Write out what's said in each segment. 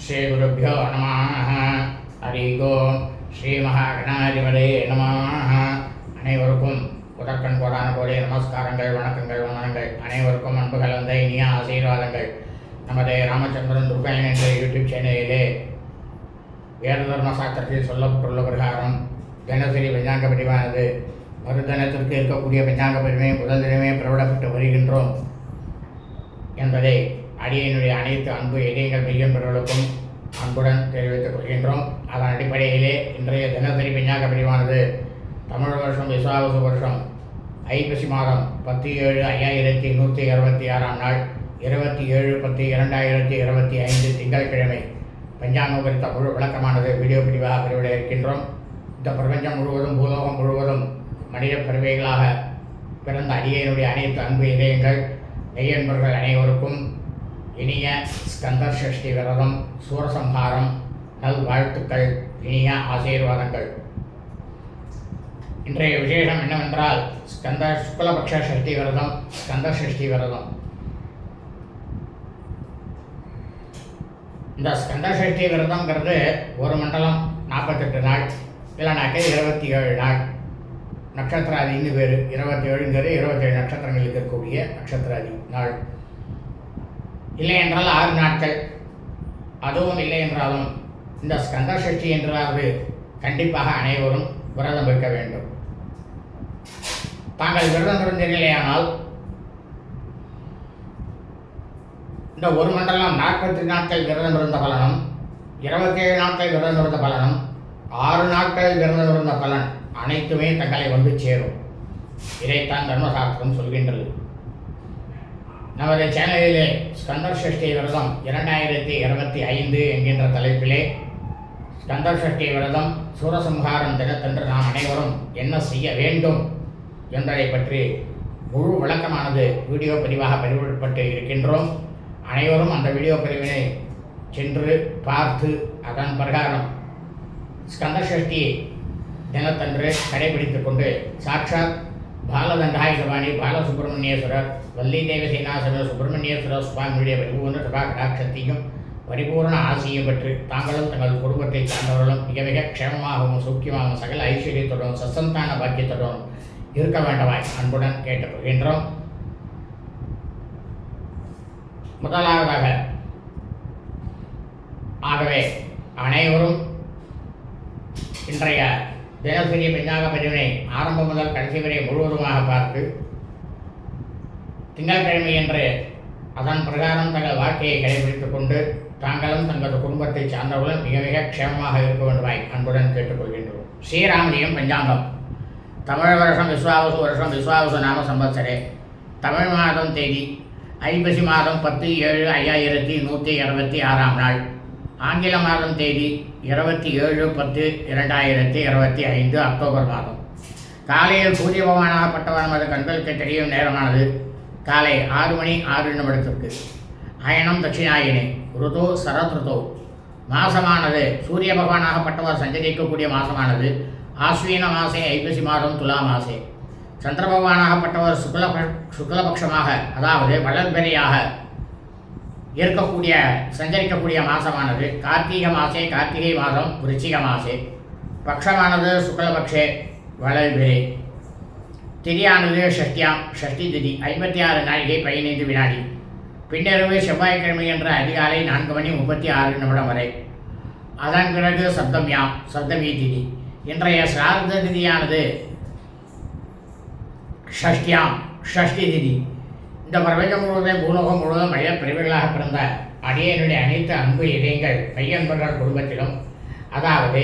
ஸ்ரீகுருப்போ நம ஹரி ஓம் ஸ்ரீ மகாகணாதிபதே நம அனைவருக்கும் உதற்கண் கோடான கோடி நமஸ்காரங்கள் வணக்கங்கள் வணங்கள் அனைவருக்கும் அன்பு கலந்த இனிய ஆசீர்வாதங்கள். நமது ராமச்சந்திரன் துர்கன் என்ற யூடியூப் சேனலிலே வேத தர்ம சாஸ்திரத்தில் சொல்லப்பட்டுள்ள பிரகாரம் தினசரி பஞ்சாங்க பதிவானது. மறுதினத்திற்கு இருக்கக்கூடிய பஞ்சாங்க பதிவை முதல் தினமே பிரபலப்பட்டு வருகின்றோம் என்பதை அடியனுடைய அனைத்து அன்பு இதயங்கள் மெய்யன்பர்களுக்கும் அன்புடன் தெரிவித்துக் கொள்கின்றோம். அதன் அடிப்படையிலே இன்றைய தினசரி விஞ்ஞாக பிரிவானது தமிழ் வருஷம் விசுவாவசு வருஷம் ஐப்பசி மாதம் பத்து ஏழு ஐயாயிரத்தி நூற்றி இருபத்தி ஆறாம் நாள் இருபத்தி ஏழு பத்து இரண்டாயிரத்தி இருபத்தி ஐந்து திங்கட்கிழமை. பஞ்சாங்கம் குறித்த முழு விளக்கமானது வீடியோ பிரிவாக பிரிவிட இருக்கின்றோம். இந்த பிரபஞ்சம் முழுவதும் பூலோகம் முழுவதும் மனித பிறவைகளாக பிறந்த அடியனுடைய அனைத்து அன்பு இதயங்கள் மெய்யன்பர்கள் அனைவருக்கும் இனிய ஸ்கந்தர் சஷ்டி விரதம் சூரசம்ஹாரம் நல் வாழ்த்துக்கள் இனிய ஆசீர்வாதங்கள். இன்றைய விசேஷம் என்னவென்றால் ஸ்கந்த சுக்லபக்ஷ சஷ்டி விரதம் ஸ்கந்த சஷ்டி விரதம். இந்த ஸ்கந்த சஷ்டி விரதங்கிறது ஒரு மண்டலம் நாற்பத்தெட்டு நாள் இல்லைனாக்க இருபத்தி ஏழு நாள் நட்சத்திராதின்னு பேர் இருபத்தி ஏழுங்கிறது இருபத்தேழு நட்சத்திரங்களுக்கு இருக்கக்கூடிய நட்சத்திராதி நாள். இல்லை என்றால் ஆறு நாட்கள். அதுவும் இல்லை என்றாலும் இந்த ஸ்கந்த சஷ்டி என்றாவது கண்டிப்பாக அனைவரும் விரதம் இருக்க வேண்டும். தாங்கள் விரதம் இருந்தீர்களேயானால் இந்த ஒரு மண்டலம் நாற்பத்தி நாட்கள் விரதம் இருந்த பலனும் இருபத்தேழு நாட்கள் விரதம் இருந்த பலனும் ஆறு நாட்கள் விரதம் இருந்த பலன் அனைத்துமே தங்களை வந்து சேரும். இதைத்தான் தர்மசாஸ்திரம் சொல்கின்றது. நமது சேனலிலே ஸ்கந்தர் சஷ்டி விரதம் இரண்டாயிரத்தி இருபத்தி ஐந்து என்கின்ற தலைப்பிலே ஸ்கந்தர் சஷ்டி விரதம் சூரசம்ஹாரம் தினத்தன்று நாம் அனைவரும் என்ன செய்ய வேண்டும் என்பதை பற்றி முழு விளக்கமானது வீடியோ பதிவாக பதிவிடப்பட்டு இருக்கின்றோம். அனைவரும் அந்த வீடியோ பதிவினை சென்று பார்த்து அதன் பிரகாரம் ஸ்கந்தர் சஷ்டி தினத்தன்று கடைபிடித்துக் கொண்டு சாட்சாத் பாலதண்டாயுதவாணி பாலசுப்பிரமணியேஸ்வரர் வள்ளி தேவசேனாசன சுப்பிரமணியேஸ்வர சுவாமியுடைய பரிபூர்ண சபா கடாட்சத்தையும் பரிபூர்ண ஆசையும் பெற்று தாங்களும் தங்கள் குடும்பத்தை சார்ந்தவர்களும் மிக மிக க்ஷேமமாகவும் சௌக்கியமாகவும் சகல ஐஸ்வர்யத்துடன் சசந்தான பாக்கியத்துடன் இருக்க வேண்டவாய் அன்புடன் கேட்டுக்கொள்கின்றோம் முதலாவதாக ஆகவே அனைவரும் இன்றைய தினசரி மின்னாக பதிவினை ஆரம்பம் முதல் கடைசி வரை முழுவதுமாக பார்த்து திங்கட்கிழமை என்று அதன் பிரகாரம் தங்கள் வாழ்க்கையை கடைபிடித்துக் கொண்டு தாங்களும் தங்களது குடும்பத்தை சார்ந்தவர்களும் மிக மிக க்ஷேமமாக இருக்க வேண்டுமாய் அன்புடன் கேட்டுக்கொள்கின்றோம். ஸ்ரீராமலியம் பஞ்சாங்கம். தமிழ் வருஷம் விஸ்வாவசு வருஷம் விஸ்வாவசு நாம சம்பத்சரே தமிழ் மாதம் தேதி ஐப்பசி மாதம் பத்து ஏழு ஐயாயிரத்தி நூற்றி இருபத்தி ஆறாம் நாள். ஆங்கில மாதம் தேதி இருபத்தி ஏழு பத்து இரண்டாயிரத்தி இருபத்தி ஐந்து அக்டோபர் மாதம். காலையில் சூரிய பகவானாகப்பட்டவர் நமது கண்களுக்கு தெரியும் நேரமானது காலை ஆறு மணி ஆறு நிமிடத்திற்கு. அயனம் தட்சிணாயினி ருதோ சரத்ருதோ. மாசமானது சூரிய பகவானாகப்பட்டவர் சஞ்சரிக்கக்கூடிய மாசமானது ஆஸ்வீன மாசே ஐப்பசி மாதம் துலா மாசே. சந்திர பகவானாகப்பட்டவர் சுக்ல சுக்லபக்ஷமாக அதாவது வளர்பெரியாக இருக்கக்கூடிய சஞ்சரிக்கக்கூடிய மாதமானது கார்த்திகை மாசே கார்த்திகை மாதம் விருச்சிக மாசே. பக்ஷமானது சுக்லபக்ஷே வளர்பிரே திரியானது ஷஷ்டியாம் ஷஷ்டி திதி. ஐம்பத்தி ஆறு நாழிகை பதினைந்து வினாடி. பின்னிரவு செவ்வாய்க்கிழமை என்ற அதிகாலை நான்கு மணி முப்பத்தி ஆறு நிமிடம் வரை. அதன் பிறகு சப்தம்யாம் சப்தமி திதி. இன்றைய சிரார்த்த திதியானது ஷஷ்டியாம் ஷஷ்டி திதி. இந்த பிரபஞ்சம் முழுவதும் பூலோகம் முழுவதும் மனித பிரிவுகளாக பிறந்த அடியனுடைய அனைத்து அன்பு இதயங்கள் மையன்பர்கள் குடும்பத்திலும். அதாவது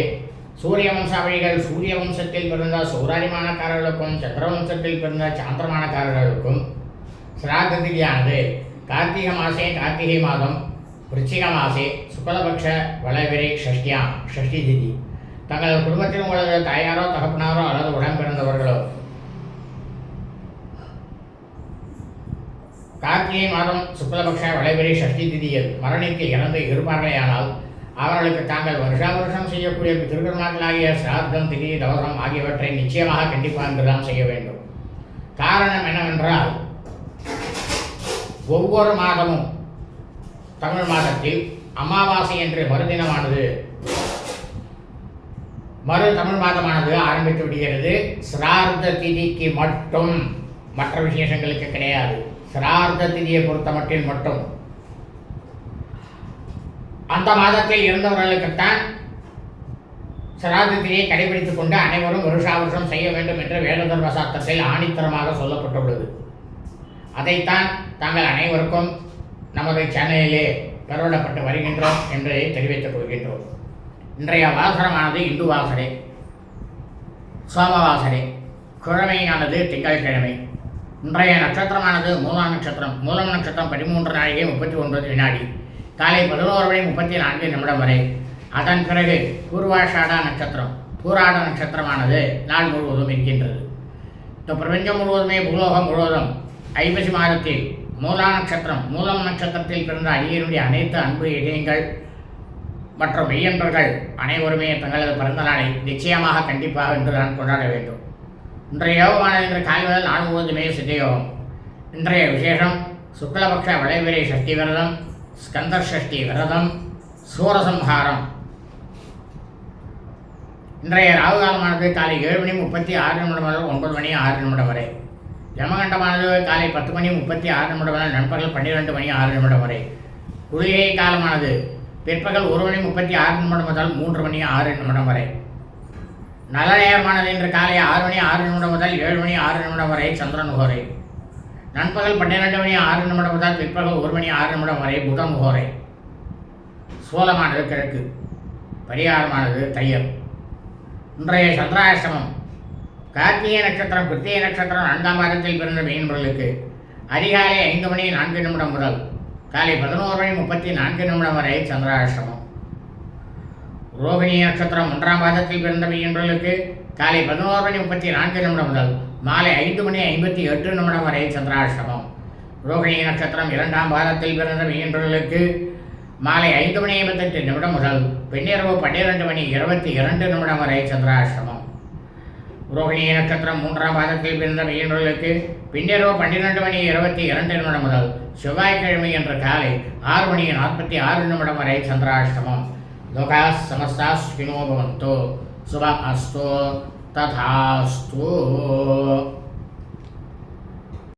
சூரிய வம்சாவளிகள் சூரிய வம்சத்தில் பிறந்த சௌராரிமானக்காரர்களுக்கும் சந்திர வம்சத்தில் பிறந்த சாந்திரமானக்காரர்களுக்கும் சிராத திதியானது கார்த்திகை மாசே கார்த்திகை மாதம் விருச்சிக மாசே சுக்லபக்ஷ வளவிரை ஷஷ்டியாம் ஷஷ்டி திதி. தங்கள் குடும்பத்தில் உங்களது தாயாரோ தகப்பனாரோ அல்லது உடன் பிறந்தவர்களோ கார்த்திகை மாதம் சுக்லபக்ஷ வளைவரி ஷஷ்டி திதியில் மரணித்து இறந்து இருப்பார்களேயானால் அவர்களுக்கு தாங்கள் வருஷா வருஷம் செய்யக்கூடிய திருக்கர்மாக்களாகிய சிராத்தம் திதி தவசம் ஆகியவற்றை நிச்சயமாக கண்டிப்பாக என்றுதான் செய்ய வேண்டும். காரணம் என்னவென்றால் ஒவ்வொரு மாதமும் தமிழ் மாதத்தில் அமாவாசை என்று மறுதினமானது மறு தமிழ் மாதமானது ஆரம்பித்து விடுகிறது. சிரார்த்த திதிக்கு மட்டும். மற்ற விசேஷங்களுக்கு கிடையாது. சிரார்த்த திதியை பொறுத்த மட்டில் மட்டும். அந்த மாதத்தில் இருந்தவர்களுக்குத்தான் சிரார்த்த திதியை கடைபிடித்துக் கொண்டு அனைவரும் வருஷாவருஷம் செய்ய வேண்டும் என்று வேலதர்ம சாஸ்திரத்தில் ஆணித்தரமாக சொல்லப்பட்டுள்ளது. அதைத்தான் தாங்கள் அனைவருக்கும் நமது சேனலிலே பெறவிடப்பட்டு வருகின்றோம் என்பதை தெரிவித்துக் கொள்கின்றோம். இன்றைய வாசனமானது இந்து வாசனை சோமவாசனை கிழமையானது திங்கட்கிழமை இன்றைய நட்சத்திரமானது மூலம் நட்சத்திரம். மூலம் நட்சத்திரம் பதிமூன்று நாழிகை முப்பத்தி ஒன்பது வினாடி. காலை பதினோரு மணி முப்பத்தி நான்கு நிமிடம் வரை. அதன் பிறகு பூர்வாஷாடா நட்சத்திரம். பூராட நட்சத்திரமானது நாள் முழுவதும் இருக்கின்றது. இந்த பிரபஞ்சம் முழுவதுமே பூலோகம் முழுவதும் ஐப்பசி மாதத்தில் மூலா நட்சத்திரம் மூலம் நட்சத்திரத்தில் பிறந்த அடியனுடைய அனைத்து அன்பு இதயங்கள் மற்றும் மெய்யன்பர்கள் அனைவருமே தங்களது பிறந்த நாளை நிச்சயமாக கண்டிப்பாக இன்று நான் கொண்டாட வேண்டும். இன்றைய யோகமானது இன்று காலை முதல் நாலு முழுவதுமே சித்தயோகம் இன்றைய விசேஷம் சுக்லபக்ஷ வளைவிரை சஷ்டி விரதம் ஸ்கந்தர் சஷ்டி விரதம் சூரசம்ஹாரம். இன்றைய ராகு காலமானது காலை ஏழு மணி முப்பத்தி ஆறு நிமிடம் முதல் ஒன்பது மணி ஆறு நிமிடம் வரை. யமகண்டமானது காலை பத்து மணி முப்பத்தி ஆறு நிமிடம் முதல் நண்பர்கள் பன்னிரெண்டு மணி ஆறு நிமிடம் வரை. குளிகை காலமானது பிற்பகல் ஒரு மணி முப்பத்தி ஆறு நிமிடம் முதல் மூன்று மணி ஆறு நிமிடம் வரை. நல்ல நேரமானது இன்று காலை ஆறு மணி ஆறு நிமிடம் முதல் ஏழு மணி ஆறு நிமிடம் வரை சந்திரன் கோரை நண்பகல் பன்னிரெண்டு மணி ஆறு நிமிடம் முதல் பிற்பகல் ஒரு மணி ஆறு நிமிடம் வரை புதன் கோரை சோளமானது கிழக்கு பரிகாரமானது தையல். இன்றைய சந்திராசிரமம் கார்த்திகை நட்சத்திரம் கிருத்திகை நட்சத்திரம் நான்காம் மாதத்தில் பிறந்த மீன்பர்களுக்கு அதிகாலை ஐந்து மணி நான்கு நிமிடம் முதல். காலை பதினோரு மணி முப்பத்தி நான்கு நிமிடம் வரை சந்திராசிரமம் ரோகிணி நட்சத்திரம் ஒன்றாம் மாதத்தில் பிறந்த மீன்பர்களுக்கு காலை பதினோரு மணி முப்பத்தி நான்கு நிமிடம் முதல் மாலை ஐந்து மணி ஐம்பத்தி எட்டு நிமிடம் வரை சந்திராஷ்டமம். ரோகிணி நட்சத்திரம் இரண்டாம் பாதத்தில் பிறந்த மீன்பர்களுக்கு மாலை ஐந்து மணி ஐம்பத்தெட்டு நிமிடம் முதல் பின்னிரவு பன்னிரெண்டு மணி இருபத்தி இரண்டு நிமிடம் வரை சந்திராஷ்டமம். ரோகிணி நட்சத்திரம் மூன்றாம் பாதத்தில் பிறந்த மீனவர்களுக்கு பின்னிரவு பன்னிரெண்டு மணி இருபத்தி இரண்டு நிமிடம் முதல் செவ்வாய்க்கிழமை என்ற காலை ஆறு மணி நாற்பத்தி ஆறு நிமிடம் வரை சந்திராஷ்டமம். లోకా సమస్తాస్వినో భవంతు శుభ అస్తు తథాస్తు